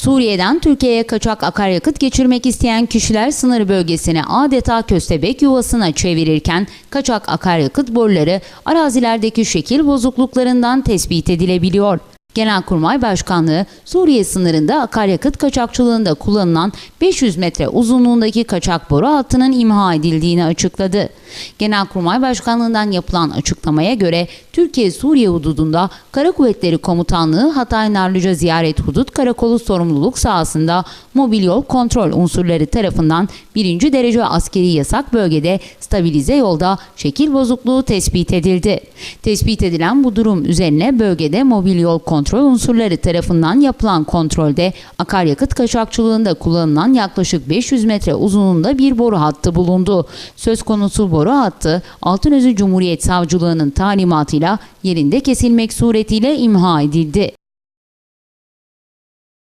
Suriye'den Türkiye'ye kaçak akaryakıt geçirmek isteyen kişiler sınır bölgesini adeta köstebek yuvasına çevirirken kaçak akaryakıt boruları arazilerdeki şekil bozukluklarından tespit edilebiliyor. Genelkurmay Başkanlığı Suriye sınırında akaryakıt kaçakçılığında kullanılan 500 metre uzunluğundaki kaçak boru hattının imha edildiğini açıkladı. Genelkurmay Başkanlığından yapılan açıklamaya göre Türkiye-Suriye hududunda Kara Kuvvetleri Komutanlığı Hatay Narlıca Ziyaret Hudut Karakolu sorumluluk sahasında mobil yol kontrol unsurları tarafından birinci derece askeri yasak bölgede stabilize yolda şekil bozukluğu tespit edildi. Tespit edilen bu durum üzerine bölgede mobil yol kontrol unsurları tarafından yapılan kontrolde akaryakıt kaçakçılığında kullanılan yaklaşık 500 metre uzunluğunda bir boru hattı bulundu. Söz konusu boru hattı Altınözü Cumhuriyet Savcılığı'nın talimatıyla yerinde kesilmek suretiyle imha edildi.